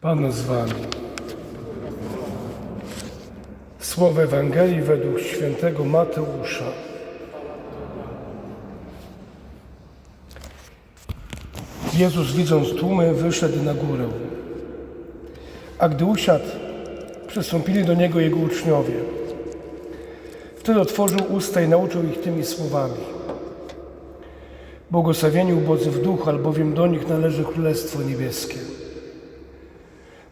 Pan z wami. Słowo Ewangelii według świętego Mateusza. Jezus widząc tłumy wyszedł na górę. A gdy usiadł, przystąpili do Niego Jego uczniowie. Wtedy otworzył usta i nauczył ich tymi słowami. Błogosławieni ubodzy w duchu, albowiem do nich należy Królestwo Niebieskie.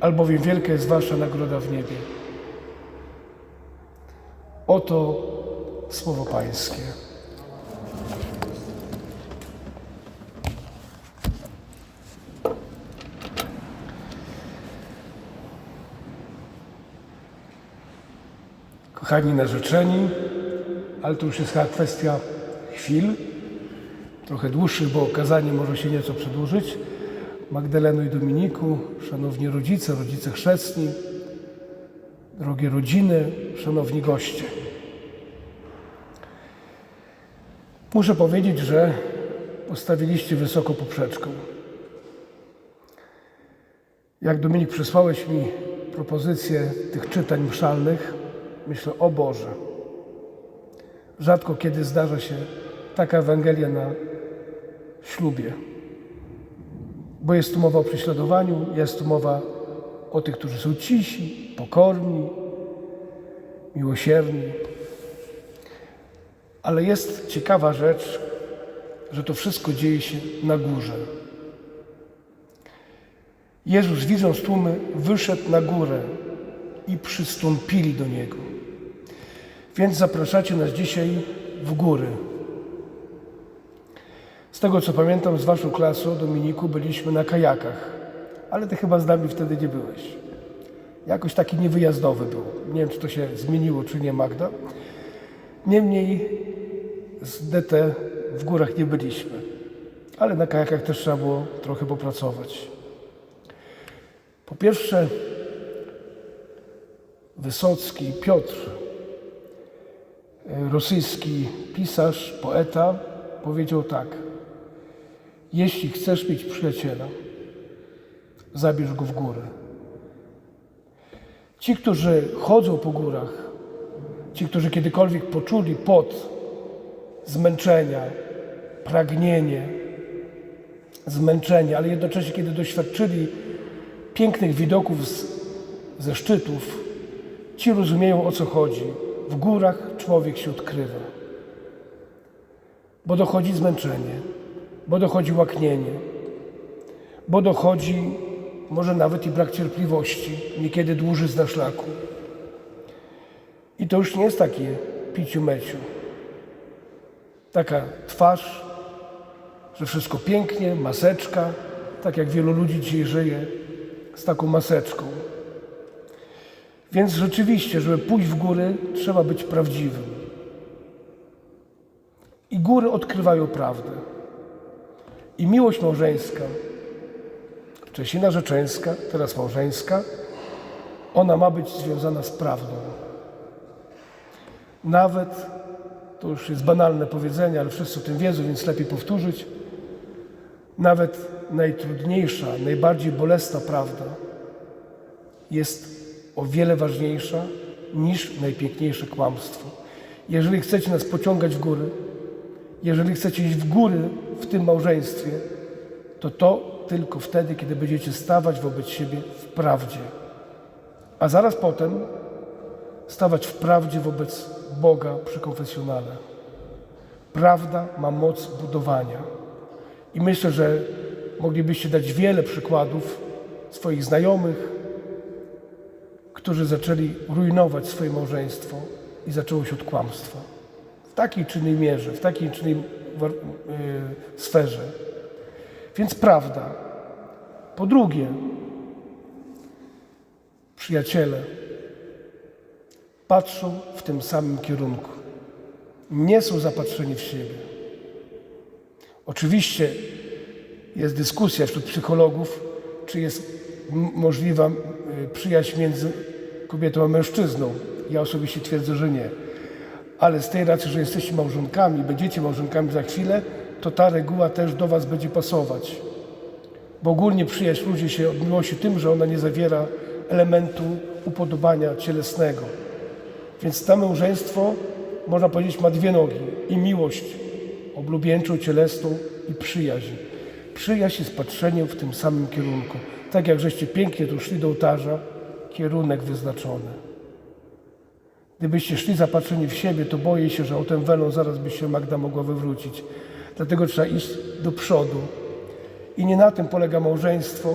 albowiem wielka jest wasza nagroda w niebie. Oto słowo Pańskie. Kochani narzeczeni, ale to już jest chyba kwestia chwil, trochę dłuższych, bo okazanie może się nieco przedłużyć. Magdaleno i Dominiku, szanowni rodzice, rodzice chrzestni, drogie rodziny, szanowni goście. Muszę powiedzieć, że postawiliście wysoko poprzeczką. Jak Dominik przysłałeś mi propozycję tych czytań mszalnych, myślę, o Boże, rzadko kiedy zdarza się taka Ewangelia na ślubie. Bo jest tu mowa o prześladowaniu, jest tu mowa o tych, którzy są cisi, pokorni, miłosierni. Ale jest ciekawa rzecz, że to wszystko dzieje się na górze. Jezus, widząc tłumy, wyszedł na górę i przystąpili do Niego. Więc zapraszacie nas dzisiaj w góry. Z tego co pamiętam z Waszą klasą, Dominiku, byliśmy na kajakach, ale Ty chyba z nami wtedy nie byłeś. Jakoś taki niewyjazdowy był. Nie wiem, czy to się zmieniło, czy nie, Magda. Niemniej z DT w górach nie byliśmy, ale na kajakach też trzeba było trochę popracować. Po pierwsze, Wysocki Piotr, rosyjski pisarz, poeta, powiedział tak: Jeśli chcesz mieć przyjaciela, zabierz go w górę. Ci, którzy chodzą po górach, ci, którzy kiedykolwiek poczuli pot zmęczenia, pragnienie, zmęczenie, ale jednocześnie, kiedy doświadczyli pięknych widoków z, ze szczytów, ci rozumieją o co chodzi. W górach człowiek się odkrywa, bo dochodzi zmęczenie, bo dochodzi łaknienie, bo dochodzi może nawet i brak cierpliwości, niekiedy dłuży na szlaku. I to już nie jest takie piciu meciu. Taka twarz, że wszystko pięknie, maseczka, tak jak wielu ludzi dzisiaj żyje z taką maseczką. Więc rzeczywiście, żeby pójść w góry, trzeba być prawdziwym. I góry odkrywają prawdę. I miłość małżeńska, wcześniej narzeczeńska, teraz małżeńska, ona ma być związana z prawdą. Nawet, to już jest banalne powiedzenie, ale wszyscy o tym wiedzą, więc lepiej powtórzyć, nawet najtrudniejsza, najbardziej bolesna prawda jest o wiele ważniejsza niż najpiękniejsze kłamstwo. Jeżeli chcecie nas pociągać w góry, jeżeli chcecie iść w góry w tym małżeństwie, to to tylko wtedy, kiedy będziecie stawać wobec siebie w prawdzie. A zaraz potem stawać w prawdzie wobec Boga przy konfesjonale. Prawda ma moc budowania. I myślę, że moglibyście dać wiele przykładów swoich znajomych, którzy zaczęli rujnować swoje małżeństwo i zaczęło się od kłamstwa. W takiej czy innej mierze, w takiej czy innej sferze. Więc prawda. Po drugie, przyjaciele patrzą w tym samym kierunku. Nie są zapatrzeni w siebie. Oczywiście jest dyskusja wśród psychologów, czy jest możliwa y, przyjaźń między kobietą a mężczyzną. Ja osobiście twierdzę, że nie. Ale z tej racji, że jesteście małżonkami, będziecie małżonkami za chwilę, to ta reguła też do Was będzie pasować. Bo ogólnie przyjaźń ludzi się od miłości tym, że ona nie zawiera elementu upodobania cielesnego. Więc to małżeństwo, można powiedzieć, ma dwie nogi. I miłość oblubieńczą, cielesną i przyjaźń. Przyjaźń jest patrzeniem w tym samym kierunku. Tak jak żeście pięknie tu szli do ołtarza, kierunek wyznaczony. Gdybyście szli zapatrzeni w siebie, to boję się, że o tę welą zaraz by się Magda mogła wywrócić. Dlatego trzeba iść do przodu. I nie na tym polega małżeństwo,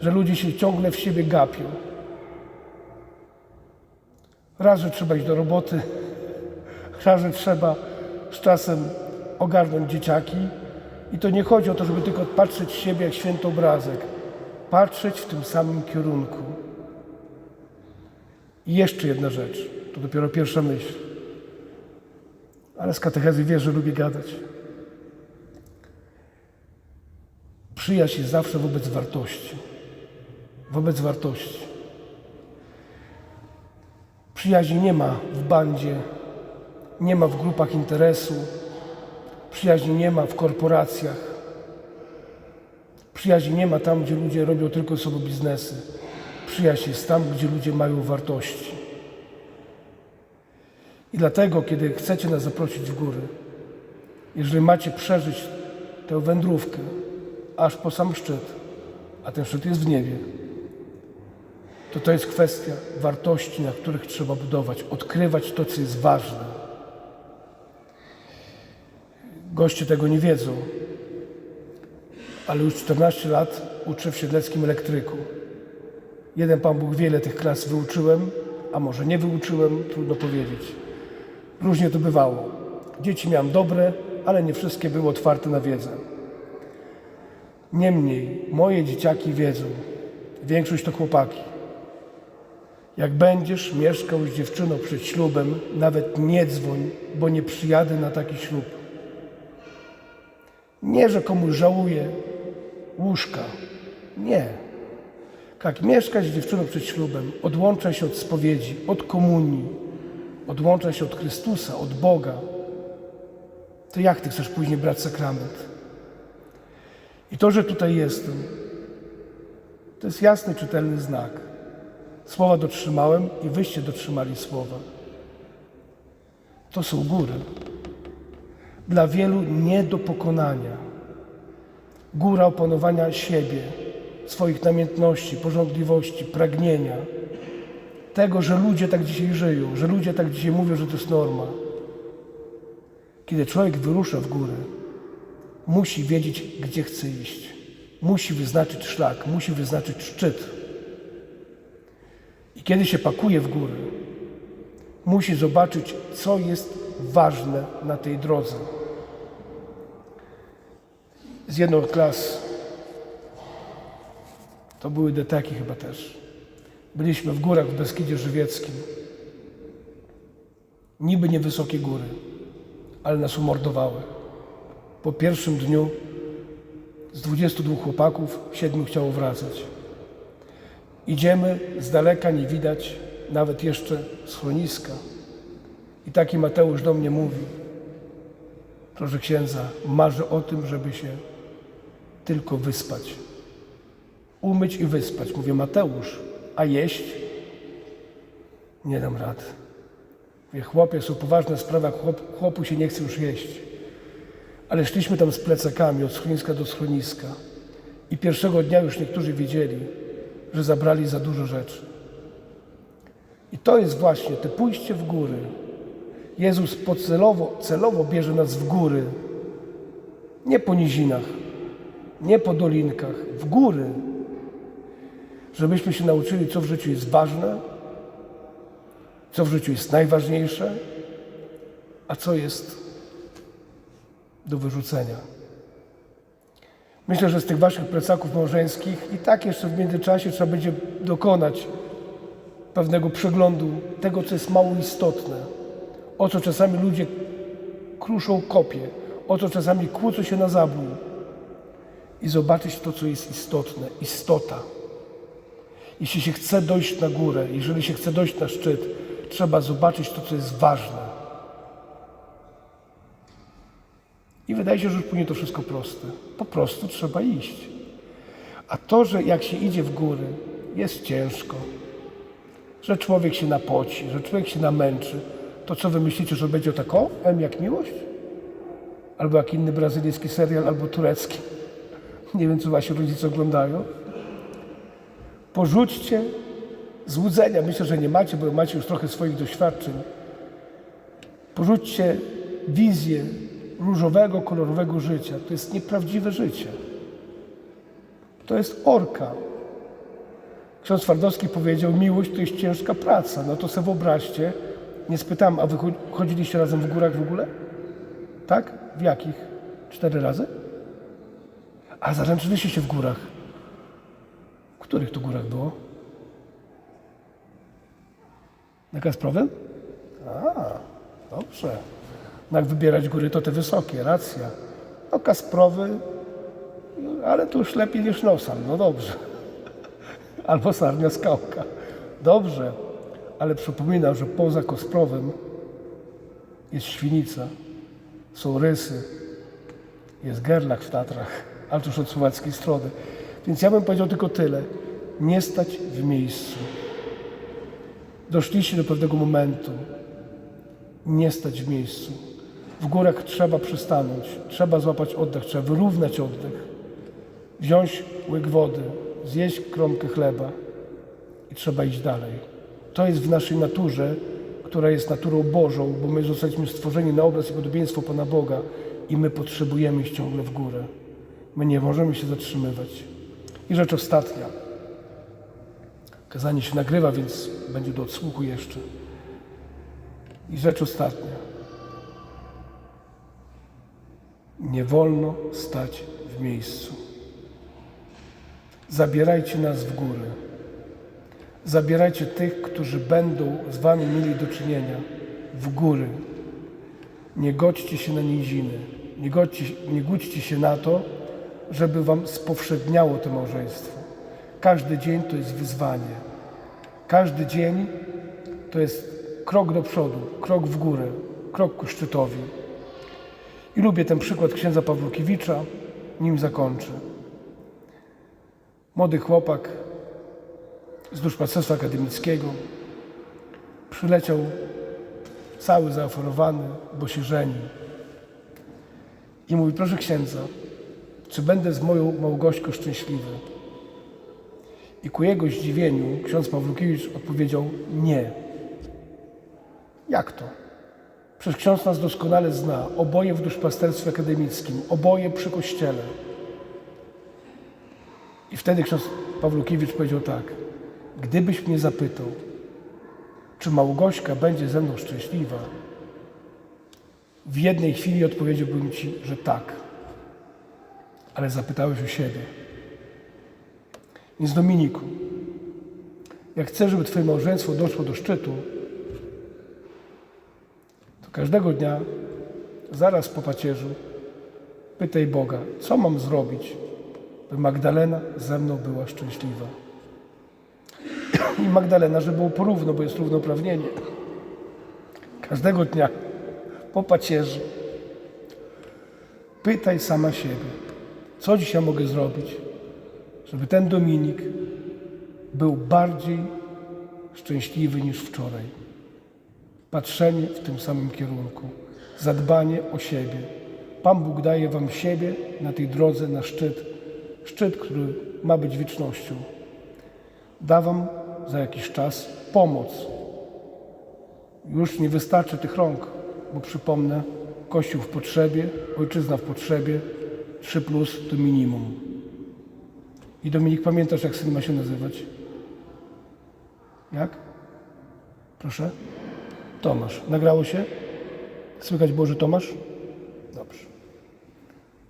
że ludzie się ciągle w siebie gapią. Raz, że trzeba iść do roboty, raz, że trzeba z czasem ogarnąć dzieciaki. I to nie chodzi o to, żeby tylko patrzeć w siebie jak święty obrazek. Patrzeć w tym samym kierunku. I jeszcze jedna rzecz, to dopiero pierwsza myśl. Ale z katechezy wiesz, że lubię gadać. Przyjaźń jest zawsze wobec wartości. Wobec wartości. Przyjaźni nie ma w bandzie, nie ma w grupach interesu, przyjaźni nie ma w korporacjach. Przyjaźni nie ma tam, gdzie ludzie robią tylko sobą biznesy. Przyjaźń jest tam, gdzie ludzie mają wartości. I dlatego, kiedy chcecie nas zaprosić w góry, jeżeli macie przeżyć tę wędrówkę aż po sam szczyt, a ten szczyt jest w niebie, to to jest kwestia wartości, na których trzeba budować, odkrywać to, co jest ważne. Goście tego nie wiedzą, ale już 14 lat uczę w Siedleckim elektryku. Jeden Pan Bóg wiele tych klas wyuczyłem, a może nie wyuczyłem, trudno powiedzieć. Różnie to bywało. Dzieci miałem dobre, ale nie wszystkie były otwarte na wiedzę. Niemniej moje dzieciaki wiedzą, większość to chłopaki. Jak będziesz mieszkał z dziewczyną przed ślubem, nawet nie dzwoń, bo nie przyjadę na taki ślub. Nie, że komuś żałuję łóżka. Nie. Jak mieszkać z dziewczyną przed ślubem, odłącza się od spowiedzi, od komunii, odłącza się od Chrystusa, od Boga, to jak ty chcesz później brać sakrament? I to, że tutaj jestem, to jest jasny, czytelny znak. Słowa dotrzymałem i wyście dotrzymali słowa. To są góry. Dla wielu nie do pokonania. Góra opanowania siebie, swoich namiętności, porządliwości, pragnienia. Tego, że ludzie tak dzisiaj żyją, że ludzie tak dzisiaj mówią, że to jest norma. Kiedy człowiek wyrusza w górę, musi wiedzieć, gdzie chce iść. Musi wyznaczyć szlak, musi wyznaczyć szczyt. I kiedy się pakuje w góry, musi zobaczyć, co jest ważne na tej drodze. Z jedną klas, to były deteki chyba też. Byliśmy w górach w Beskidzie Żywieckim. Niby niewysokie góry, ale nas umordowały. Po pierwszym dniu z 22 chłopaków siedmiu chciało wracać. Idziemy, z daleka nie widać nawet jeszcze schroniska. I taki Mateusz do mnie mówi, proszę księdza, marzę o tym, żeby się tylko wyspać. Umyć i wyspać. Mówię, Mateusz, a jeść? Nie dam rady. Mówię, chłopie, są poważne sprawy, chłop, chłopu się nie chce już jeść. Ale szliśmy tam z plecakami od schroniska do schroniska. I pierwszego dnia już niektórzy wiedzieli, że zabrali za dużo rzeczy. I to jest właśnie te pójście w góry. Jezus celowo, celowo bierze nas w góry, nie po nizinach, nie po dolinkach, w góry, żebyśmy się nauczyli, co w życiu jest ważne, co w życiu jest najważniejsze, a co jest do wyrzucenia. Myślę, że z tych waszych plecaków małżeńskich i tak jeszcze w międzyczasie trzeba będzie dokonać pewnego przeglądu tego, co jest mało istotne, o co czasami ludzie kruszą kopie, o co czasami kłócą się na zabój i zobaczyć to, co jest istotne, istota. Jeśli się chce dojść na górę, jeżeli się chce dojść na szczyt, trzeba zobaczyć to, co jest ważne. I wydaje się, że już później to wszystko proste. Po prostu trzeba iść. A to, że jak się idzie w góry, jest ciężko, że człowiek się napoci, że człowiek się namęczy, to co wy myślicie, że będzie tak o, M jak miłość? Albo jak inny brazylijski serial, albo turecki. Nie wiem, co wasi rodzice oglądają. Porzućcie złudzenia. Myślę, że nie macie, bo macie już trochę swoich doświadczeń. Porzućcie wizję różowego, kolorowego życia. To jest nieprawdziwe życie. To jest orka. Ksiądz Twardowski powiedział, miłość to jest ciężka praca. No to sobie wyobraźcie, nie spytałem, a wy chodziliście razem w górach w ogóle? Tak? W jakich? Cztery razy? A zaręczyliście się w górach. Których to górach było? Na Kasprowym? A, dobrze. Jak wybierać góry, to te wysokie, racja. No Kasprowy, ale tu już lepiej niż Nosan, no dobrze. Albo Sarnia Skałka. Dobrze, ale przypominam, że poza Kasprowem jest Świnica, są Rysy, jest Gerlach w Tatrach, ale już od słowackiej strony. Więc ja bym powiedział tylko tyle. Nie stać w miejscu. Doszliście do pewnego momentu. Nie stać w miejscu. W górach trzeba przystanąć, trzeba złapać oddech, trzeba wyrównać oddech, wziąć łyk wody, zjeść kromkę chleba i trzeba iść dalej. To jest w naszej naturze, która jest naturą Bożą, bo my zostaliśmy stworzeni na obraz i podobieństwo Pana Boga i my potrzebujemy iść ciągle w górę. My nie możemy się zatrzymywać. I rzecz ostatnia. Kazanie się nagrywa, więc będzie do odsłuchu jeszcze. I rzecz ostatnia. Nie wolno stać w miejscu. Zabierajcie nas w góry. Zabierajcie tych, którzy będą z Wami mieli do czynienia w góry. Nie godźcie się na niziny. Nie godźcie, nie się na to, żeby Wam spowszedniało to małżeństwo. Każdy dzień to jest wyzwanie. Każdy dzień to jest krok do przodu, krok w górę, krok ku szczytowi. I lubię ten przykład księdza Pawlukiewicza, nim zakończę. Młody chłopak z duszpasterstwa akademickiego przyleciał cały zaoferowany, bo się żeni. I mówi, proszę księdza, czy będę z moją Małgośką szczęśliwy? I ku jego zdziwieniu ksiądz Pawlukiewicz odpowiedział nie. Jak to? Przecież ksiądz nas doskonale zna, oboje w duszpasterstwie akademickim, oboje przy kościele. I wtedy ksiądz Pawlukiewicz powiedział tak, gdybyś mnie zapytał, czy Małgośka będzie ze mną szczęśliwa, w jednej chwili odpowiedziałbym Ci, że tak. Ale zapytałeś o siebie. Więc Dominiku, jak chcesz, żeby Twoje małżeństwo doszło do szczytu, to każdego dnia, zaraz po pacierzu, pytaj Boga, co mam zrobić, by Magdalena ze mną była szczęśliwa. I Magdalena, żeby było porówno, bo jest równouprawnienie. Każdego dnia po pacierzu pytaj sama siebie, co dzisiaj mogę zrobić, żeby ten Dominik był bardziej szczęśliwy niż wczoraj. Patrzenie w tym samym kierunku, zadbanie o siebie. Pan Bóg daje Wam siebie na tej drodze, na szczyt, szczyt, który ma być wiecznością. Da Wam za jakiś czas pomoc. Już nie wystarczy tych rąk, bo przypomnę, Kościół w potrzebie, ojczyzna w potrzebie, 3 plus to minimum. I Dominik, pamiętasz, jak syn ma się nazywać? Jak? Proszę? Tomasz. Nagrało się? Słychać Boży Tomasz? Dobrze.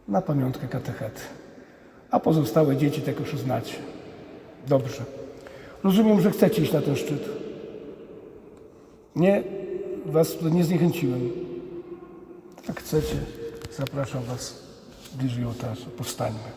Na pamiątkę katechety. A pozostałe dzieci tak już znacie. Dobrze. Rozumiem, że chcecie iść na ten szczyt. Nie, was nie zniechęciłem. Jak chcecie, zapraszam was діж його теж повстаннями.